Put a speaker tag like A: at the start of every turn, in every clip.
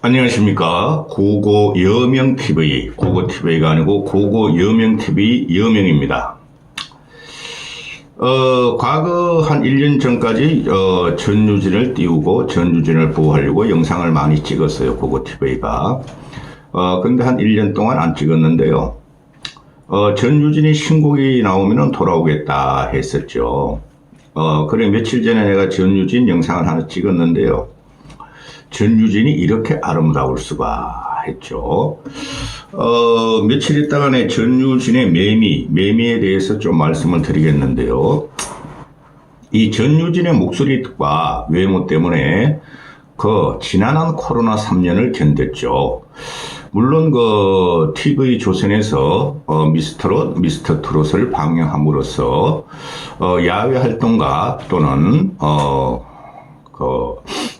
A: 안녕하십니까. 고고 여명TV, 고고TV가 아니고 고고 여명TV 여명입니다. 어, 과거 한 1년 전까지, 어, 전유진을 띄우고 전유진을 보호하려고 영상을 많이 찍었어요. 고고TV가. 어, 근데 한 1년 동안 안 찍었는데요. 어, 전유진이 신곡이 나오면 돌아오겠다 했었죠. 어, 그래, 며칠 전에 내가 전유진 영상을 하나 찍었는데요. 전유진이 이렇게 아름다울 수가 했죠. 어, 며칠 있다가 내 전유진의 매미, 매미에 대해서 좀 말씀을 드리겠는데요. 이 전유진의 목소리와 외모 때문에 그 지난한 코로나 3년을 견뎠죠. 물론 그 TV 조선에서 어, 미스터롯, 미스터 트롯을 방영함으로써 어, 야외 활동가 또는 어, 그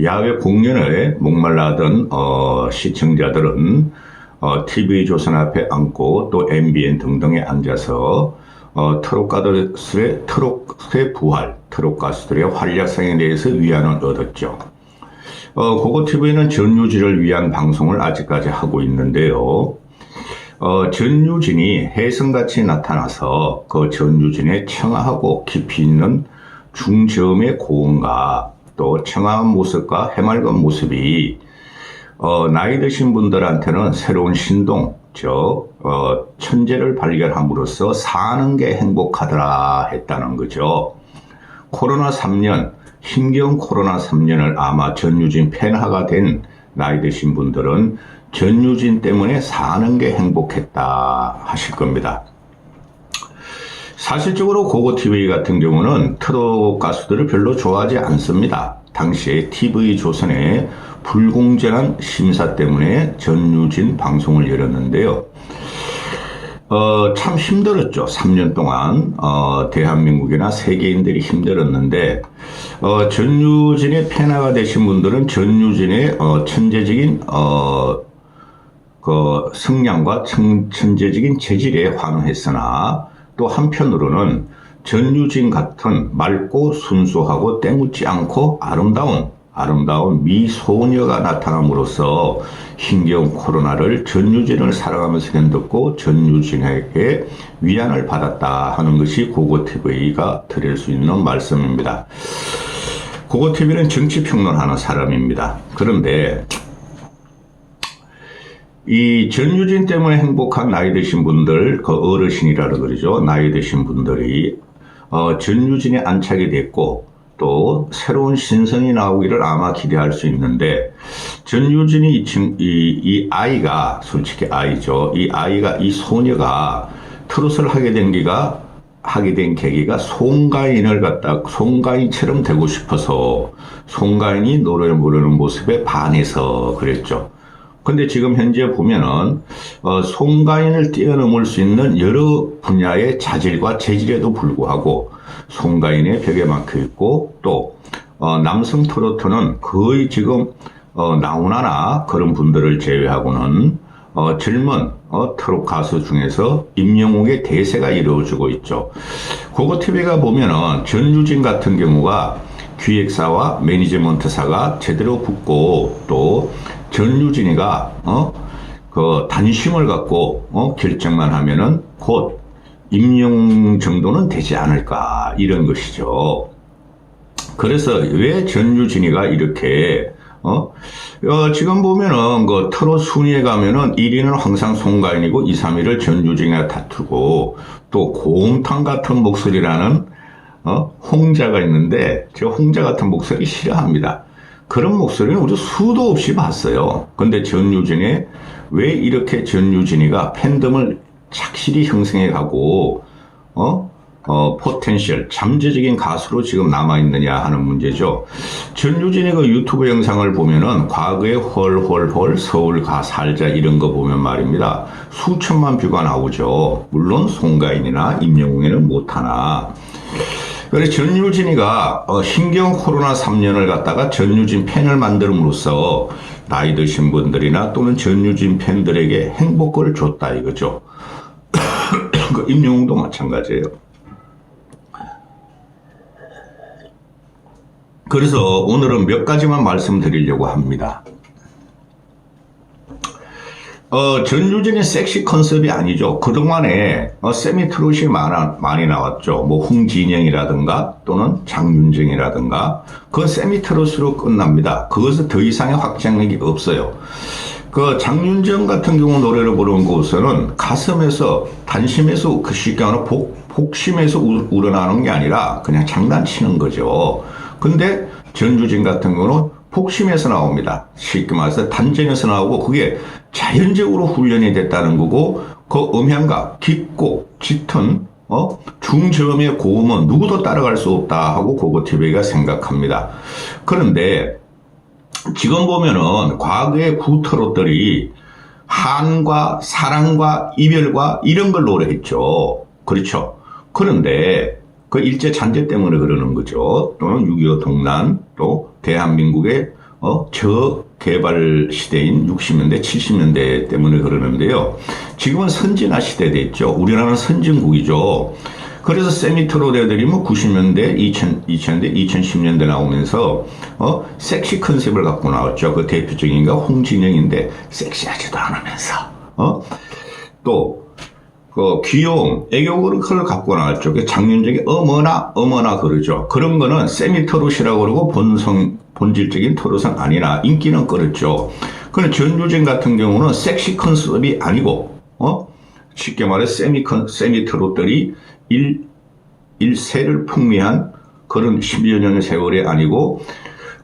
A: 야외 공연에 목말라던 어, 시청자들은 어, TV 조선 앞에 앉고 또 MBN 등등에 앉아서 어, 트롯 가수들의 트롯의 부활, 트롯 가수들의 활약상에 대해서 위안을 얻었죠. 어, 고고TV는 전유진을 위한 방송을 아직까지 하고 있는데요. 어, 전유진이 혜성같이 나타나서 그 전유진의 청아하고 깊이 있는 중저음의 고음과 또 청아한 모습과 해맑은 모습이 어, 나이 드신 분들한테는 새로운 신동, 저 어, 천재를 발견함으로써 사는 게 행복하더라 했다는 거죠. 코로나 3년, 힘겨운 코로나 3년을 아마 전유진 팬화가 된 나이 드신 분들은 전유진 때문에 사는 게 행복했다 하실 겁니다. 사실적으로 고고TV 같은 경우는 트롯 가수들을 별로 좋아하지 않습니다. 당시에 TV조선의 불공정한 심사 때문에 전유진 방송을 열었는데요. 어, 참 힘들었죠. 3년 동안, 어, 대한민국이나 세계인들이 힘들었는데, 어, 전유진의 팬화가 되신 분들은 전유진의, 어, 천재적인, 어, 그 성량과 천, 천재적인 재질에 환호했으나, 또 한편으로는 전유진 같은 맑고 순수하고 때묻지 않고 아름다운 아름다운 미소녀가 나타남으로써 힘겨운 코로나를 전유진을 사랑하면서 견뎠고 전유진에게 위안을 받았다 하는 것이 고고TV가 드릴 수 있는 말씀입니다. 고고TV는 정치평론하는 사람입니다. 그런데 이 전유진 때문에 행복한 나이 드신 분들, 그 어르신이라 그러죠. 나이 드신 분들이 어, 전유진에 안착이 됐고 또 새로운 신성이 나오기를 아마 기대할 수 있는데 전유진이 이, 친, 이, 이 아이가 솔직히 아이죠. 이 아이가 이 소녀가 트롯을 하게 된 기가 하게 된 계기가 송가인을 갖다 송가인처럼 되고 싶어서 송가인이 노래를 부르는 모습에 반해서 그랬죠. 근데 지금 현재 보면은 어, 송가인을 뛰어넘을 수 있는 여러 분야의 자질과 재질에도 불구하고 송가인의 벽에 막혀 있고 또 어, 남성 트로트는 거의 지금 어, 나훈아나 그런 분들을 제외하고는 어, 젊은 어, 트롯 가수 중에서 임영웅의 대세가 이루어지고 있죠. 고거 TV가 보면은 전유진 같은 경우가 기획사와 매니지먼트사가 제대로 붙고 또 전유진이가 어? 그 단심을 갖고 어? 결정만 하면은 곧 임용 정도는 되지 않을까 이런 것이죠. 그래서 왜 전유진이가 이렇게 어? 어, 지금 보면은 그 트롯 순위에 가면은 1위는 항상 송가인이고 2, 3위를 전유진이가 다투고 또 고음탕 같은 목소리라는 어? 홍자가 있는데 저 홍자 같은 목소리 싫어합니다. 그런 목소리는 우리 수도 없이 봤어요. 근데 전유진이 왜 이렇게 전유진이가 팬덤을 착실히 형성해 가고 어? 어, 포텐셜, 잠재적인 가수로 지금 남아있느냐 하는 문제죠. 전유진의 그 유튜브 영상을 보면은 과거에 헐헐헐 서울 가 살자 이런 거 보면 말입니다. 수천만 뷰가 나오죠. 물론 송가인이나 임영웅에는 못하나. 그래서 전유진이가 어, 신경 코로나 3년을 갖다가 전유진 팬을 만들므로써 나이 드신 분들이나 또는 전유진 팬들에게 행복을 줬다 이거죠. 그 임영웅도 마찬가지예요. 그래서 오늘은 몇 가지만 말씀드리려고 합니다. 어, 전유진의 섹시 컨셉이 아니죠. 그동안에 어, 세미 트롯이 많아, 많이 나왔죠. 뭐 홍진영이라든가 또는 장윤정이라든가 그건 세미 트롯으로 끝납니다. 그것은 더 이상의 확장력이 없어요. 그 장윤정 같은 경우 노래를 부르는 곳에는 가슴에서 단심에서 그 쉽게 말하면 복, 복심에서 우, 우러나는 게 아니라 그냥 장난치는 거죠. 근데 전주진 같은 경우는 복심에서 나옵니다. 쉽게 말해서 단전에서 나오고 그게 자연적으로 훈련이 됐다는 거고 그 음향과 깊고 짙은 어? 중저음의 고음은 누구도 따라갈 수 없다 하고 고고TV가 생각합니다. 그런데 지금 보면은 과거의 구트롯들이 한과 사랑과 이별과 이런 걸 노래했죠. 그렇죠. 그런데 그 일제 잔재 때문에 그러는 거죠. 또는 6.25 동란, 또 대한민국의 어, 저개발 시대인 60년대, 70년대 때문에 그러는데요. 지금은 선진화 시대 됐죠. 우리나라는 선진국이죠. 그래서 세미트롯 애들이 뭐 90년대, 2000, 2000년대, 2010년대 나오면서 어 섹시 컨셉을 갖고 나왔죠. 그 대표적인가 홍진영인데 섹시하지도 않으면서 어 또 그 귀여움, 애교를 갖고 나왔죠. 그 장윤정이 어머나 어머나 그러죠. 그런 거는 세미트롯이라고 그러고 본성 본질적인 토롯은 아니라 인기는 끌었죠. 그런데 전유진 같은 경우는 섹시 컨셉이 아니고 어 쉽게 말해 세미 컨 세미 트롯들이 일 일세를 풍미한 그런 10여 년의 세월이 아니고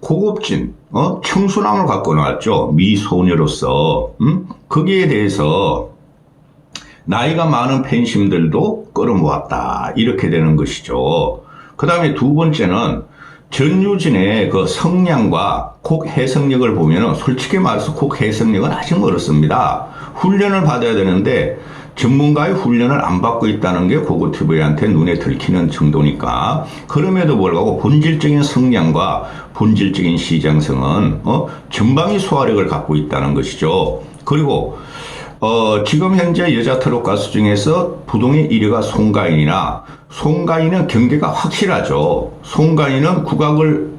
A: 고급진 어 청순함을 갖고 나왔죠 미소녀로서 음 거기에 대해서 나이가 많은 팬심들도 끌어모았다 이렇게 되는 것이죠. 그 다음에 두 번째는 전유진의 그 성량과 곡 해석력을 보면은 솔직히 말해서 곡 해석력은 아직 멀었습니다. 훈련을 받아야 되는데 전문가의 훈련을 안 받고 있다는 게 고고TV한테 눈에 들키는 정도니까 그럼에도 불구하고 본질적인 성량과 본질적인 시장성은 어, 전방위 소화력을 갖고 있다는 것이죠. 그리고 어, 지금 현재 여자 트롯 가수 중에서 부동의 1위가 송가인이나 송가인은 경계가 확실하죠. 송가인은 국악을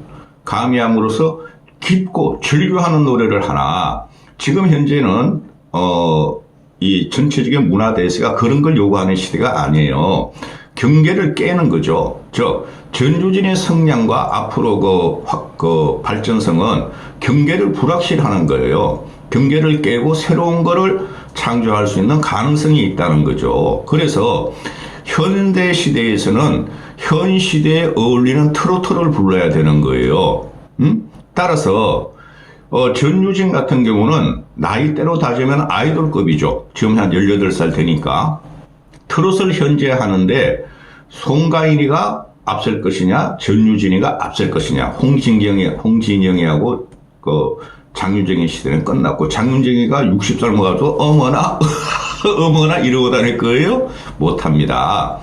A: 가미함으로써 깊고 즐겨하는 노래를 하나 지금 현재는 어, 이 전체적인 문화 대세가 그런 걸 요구하는 시대가 아니에요. 경계를 깨는 거죠. 저 전주진의 성량과 앞으로 그, 확, 그 발전성은 경계를 불확실하는 거예요. 경계를 깨고 새로운 거를 창조할 수 있는 가능성이 있다는 거죠. 그래서 현대 시대에서는 현 시대에 어울리는 트로트를 불러야 되는 거예요. 음? 따라서 어, 전유진 같은 경우는 나이대로 따지면 아이돌급이죠. 지금 한 18살 되니까. 트롯을 현재 하는데 송가인이가 앞설 것이냐, 전유진이가 앞설 것이냐, 홍진경이, 홍진영이하고 그 장윤정의 시대는 끝났고 장윤정이가 60살 먹어도 어머나 어머나 이러고 다닐 거예요? 못합니다.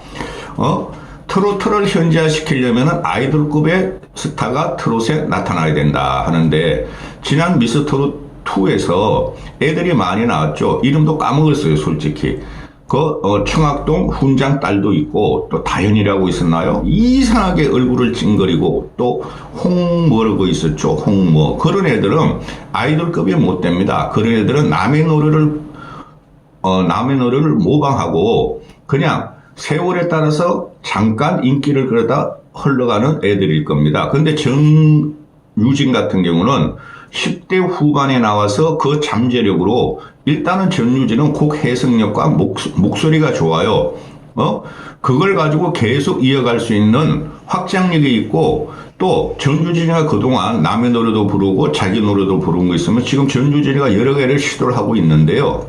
A: 어? 트로트를 현지화시키려면 아이돌급의 스타가 트롯에 나타나야 된다 하는데 지난 미스 트롯 2에서 애들이 많이 나왔죠. 이름도 까먹었어요, 솔직히. 그 어, 청학동 훈장 딸도 있고 또 다현이라고 있었나요? 이상하게 얼굴을 찡그리고 또 홍뭐라고 있었죠. 홍뭐 그런 애들은 아이돌급이 못 됩니다. 그런 애들은 남의 노래를 어, 남의 노래를 모방하고 그냥 세월에 따라서 잠깐 인기를 그러다 흘러가는 애들일 겁니다. 근데 정유진 같은 경우는 10대 후반에 나와서 그 잠재력으로 일단은 전유진은 곡 해석력과 목, 목소 리가 좋아요. 어? 그걸 가지고 계속 이어갈 수 있는 확장력이 있고 또 전유진이가 그동안 남의 노래도 부르고 자기 노래도 부른 거 있으면 지금 전유진이가 여러 개를 시도를 하고 있는데요.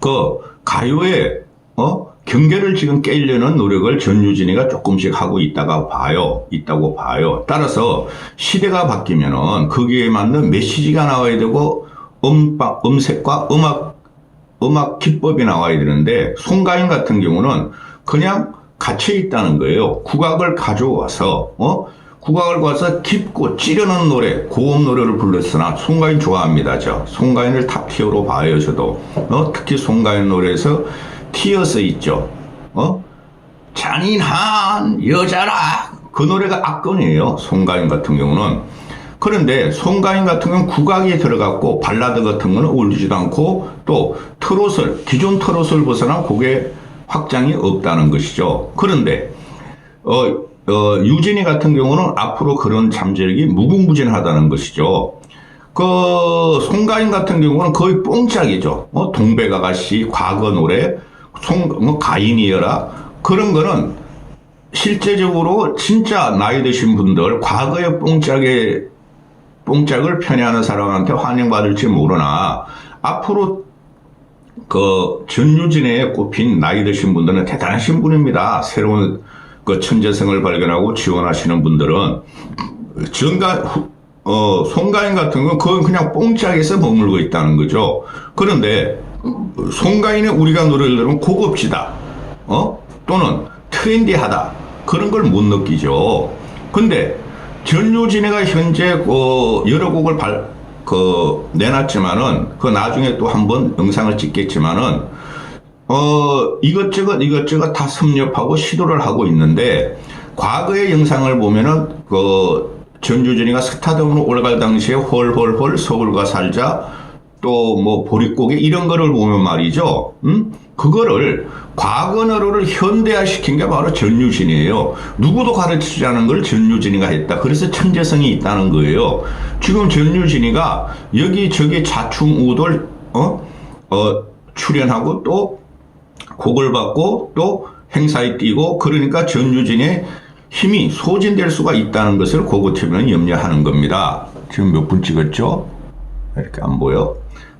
A: 그 가요의 어? 경계를 지금 깨려는 노력을 전유진이가 조금씩 하고 있다가 봐요. 있다고 봐요. 따라서 시대가 바뀌면은 거기에 맞는 메시지가 나와야 되고 음바, 음색과 음악 음악 기법이 나와야 되는데 송가인 같은 경우는 그냥 갇혀 있다는 거예요. 국악을 가져와서 어 국악을 가서 깊고 찌르는 노래, 고음 노래를 불렀으나 송가인 좋아합니다. 저 송가인을 탑티어로 봐요. 저도 어 특히 송가인 노래에서 티어스 있죠. 어 잔인한 여자라 그 노래가 압권이에요. 송가인 같은 경우는 그런데 송가인 같은 경우는 국악이 들어갔고 발라드 같은 거는 어울리지도 않고 또 트롯을 기존 트롯을 벗어난 곡의 확장이 없다는 것이죠. 그런데 어, 어, 유진이 같은 경우는 앞으로 그런 잠재력이 무궁무진하다는 것이죠. 그 송가인 같은 경우는 거의 뽕짝이죠. 어, 동백 아가씨, 과거 노래, 송, 뭐 가인이여라 그런 거는 실제적으로 진짜 나이 드신 분들 과거의 뽕짝의 뽕짝을 편애하는 사람한테 환영받을지 모르나 앞으로 그 전유진에 꼽힌 나이 드신 분들은 대단하신 분입니다. 새로운 그 천재성을 발견하고 지원하시는 분들은 전가 후- 어 송가인 같은 건 그건 그냥 뽕짝에서 머물고 있다는 거죠. 그런데 송가인의 우리가 노래를 들으면 고급지다, 어? 또는 트렌디하다. 그런 걸 못 느끼죠. 근데 전유진이가 현재 그 여러 곡을 발, 그 내놨지만은 그 나중에 또 한번 영상을 찍겠지만은 어 이것저것 이것저것 다 섭렵하고 시도를 하고 있는데 과거의 영상을 보면은 그 전유진이가 스타덤으로 올라갈 당시에 홀홀홀 서울과 살자 또 뭐 보릿고개 이런 거를 보면 말이죠. 음? 그거를 과거너를 현대화시킨 게 바로 전유진이에요. 누구도 가르치지 않은 걸 전유진이가 했다. 그래서 천재성이 있다는 거예요. 지금 전유진이가 여기저기 자충우돌 어? 어, 출연하고 또 곡을 받고 또 행사에 뛰고 그러니까 전유진의 힘이 소진될 수가 있다는 것을 고고TV는 염려하는 겁니다. 지금 몇 분 찍었죠? 이렇게 안 보여.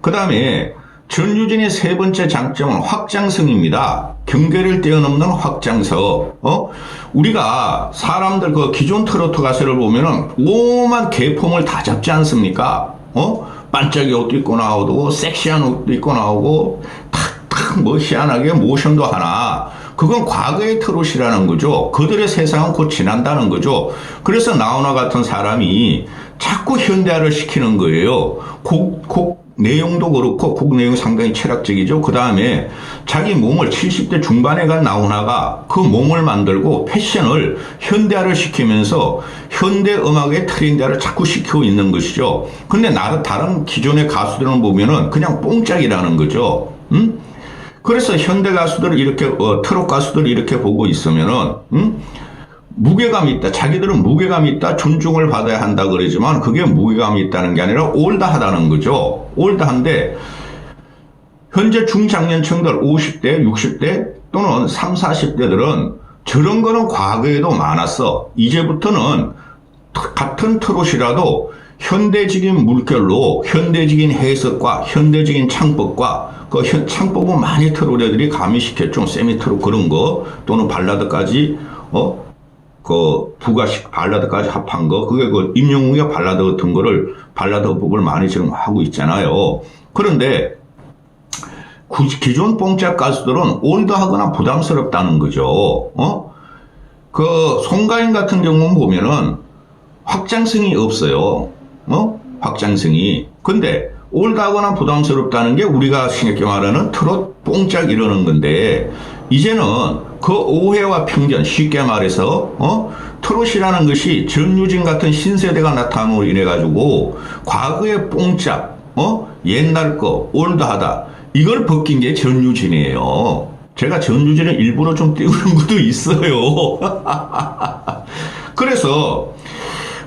A: 그 다음에 전유진의 세 번째 장점은 확장성입니다. 경계를 뛰어넘는 확장성. 어? 우리가 사람들 그 기존 트로트 가수를 보면은 오만 개폼을 다 잡지 않습니까? 어? 반짝이 옷도 입고 나오고 섹시한 옷도 입고 나오고 탁탁 뭐 희한하게 모션도 하나. 그건 과거의 트롯이라는 거죠. 그들의 세상은 곧 지난다는 거죠. 그래서 나훈아 같은 사람이 자꾸 현대화를 시키는 거예요. 곡, 곡 내용도 그렇고 곡 내용 상당히 철학적이죠. 그 다음에 자기 몸을 70대 중반에 간 나훈아가 그 몸을 만들고 패션을 현대화를 시키면서 현대 음악의 트렌드화를 자꾸 시키고 있는 것이죠. 근데 나는 다른 기존의 가수들은 보면은 그냥 뽕짝이라는 거죠. 음? 그래서 현대 가수들을 이렇게 어, 트롯 가수들을 이렇게 보고 있으면은 음? 무게감이 있다. 자기들은 무게감이 있다. 존중을 받아야 한다 그러지만 그게 무게감이 있다는 게 아니라 올드하다는 거죠. 올드한데 현재 중장년층들 50대, 60대 또는 3, 40대들은 저런 거는 과거에도 많았어. 이제부터는 같은 트롯이라도 현대적인 물결로 현대적인 해석과 현대적인 창법과 그 현- 창법은 많이 트롯애들이 가미시켰죠. 세미트롯 그런 거 또는 발라드까지 어? 그 부가식 발라드까지 합한 거 그게 그 임영웅의 발라드 같은 거를 발라드 법을 많이 지금 하고 있잖아요. 그런데 구- 기존 뽕짝 가수들은 올드하거나 부담스럽다는 거죠. 어? 그 송가인 같은 경우는 보면은 확장성이 없어요. 어? 확장성이. 근데 올드하거나 부담스럽다는 게 우리가 쉽게 말하는 트롯 뽕짝 이러는 건데 이제는 그 오해와 편견 쉽게 말해서 어? 트롯이라는 것이 전유진 같은 신세대가 나타남으로 인해 가지고 과거의 뽕짝 어? 옛날 거 올드하다 이걸 벗긴 게 전유진이에요. 제가 전유진을 일부러 좀 띄우는 것도 있어요. 그래서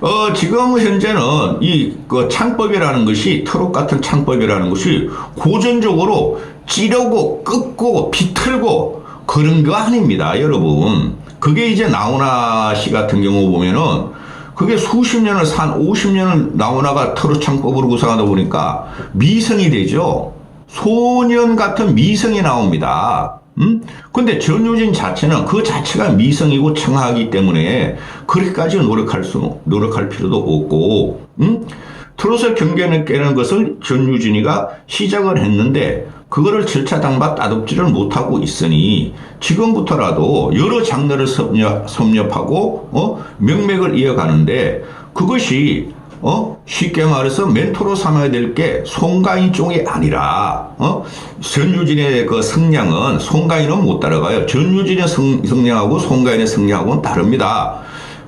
A: 어, 지금 현재는 이 그 창법이라는 것이 트롯 같은 창법이라는 것이 고전적으로 찌르고 끄고 비틀고 그런 거 아닙니다, 여러분. 그게 이제 나훈아 씨 같은 경우 보면은 그게 수십 년을 산 50년을 나훈아가 트롯 창법으로 구성하다 보니까 미성이 되죠. 소년 같은 미성이 나옵니다. 음? 근데 전유진 자체는 그 자체가 미성이고 청하기 때문에 그렇게까지 노력할 수, 노력할 필요도 없고, 음? 트롯의 경계를 깨는 것을 전유진이가 시작을 했는데, 그거를 절차당바 따듬지를 못하고 있으니, 지금부터라도 여러 장르를 섭렵, 섭렵 하고, 어? 명맥을 이어가는데, 그것이 어? 쉽게 말해서 멘토로 삼아야 될 게 송가인 쪽이 아니라, 어? 전유진의 그 성량은 송가인은 못 따라가요. 전유진의 성, 성량하고 송가인의 성량하고는 다릅니다.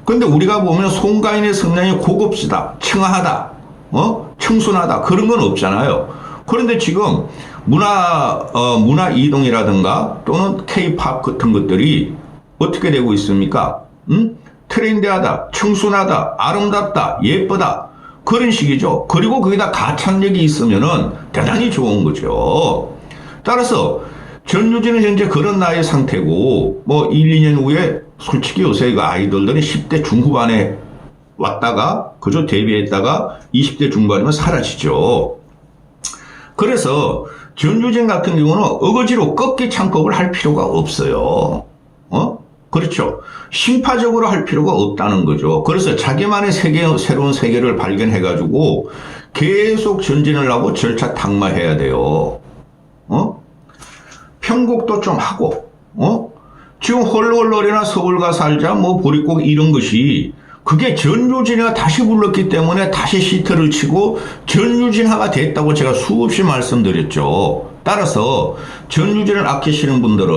A: 근데 우리가 보면 송가인의 성량이 고급지다, 청아하다, 어? 청순하다 그런 건 없잖아요. 그런데 지금 문화 어, 문화 이동이라든가 또는 K-팝 같은 것들이 어떻게 되고 있습니까? 음? 트렌디하다, 청순하다, 아름답다, 예쁘다 그런 식이죠. 그리고 거기다 가창력이 있으면은 대단히 좋은 거죠. 따라서 전유진은 현재 그런 나이 상태고 뭐 1, 2년 후에 솔직히 요새 그 아이돌들은 10대 중후반에 왔다가 그저 데뷔했다가 20대 중반이면 사라지죠. 그래서 전유진 같은 경우는 어거지로 꺾기 창법을 할 필요가 없어요. 어? 그렇죠. 심파적으로 할 필요가 없다는 거죠. 그래서 자기만의 세계, 새로운 세계를 발견해가지고 계속 전진을 하고 절차 탁마해야 돼요. 어? 편곡도 좀 하고, 어? 지금 헐헐헐이나 서울가 살자, 뭐 보릿고기 이런 것이 그게 전유진이가 다시 불렀기 때문에 다시 시트를 치고 전유진화가 됐다고 제가 수없이 말씀드렸죠. 따라서 전유진을 아끼시는 분들은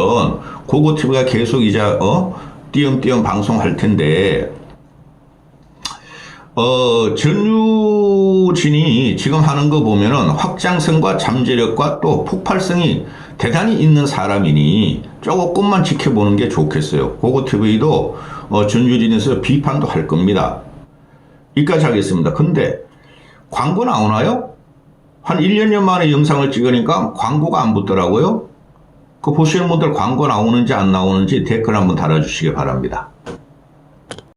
A: 고고TV가 계속 이제 어 띄엄띄엄 방송할 텐데 어, 전유진이 지금 하는 거 보면은 확장성과 잠재력과 또 폭발성이 대단히 있는 사람이니 조금만 지켜보는 게 좋겠어요. 고고TV도 어, 전유진에서 비판도 할 겁니다. 여기까지 하겠습니다. 근데 광고 나오나요? 한 1년 년 만에 영상을 찍으니까 광고가 안 붙더라고요. 그 보시는 분들 광고 나오는지 안 나오는지 댓글 한번 달아주시기 바랍니다.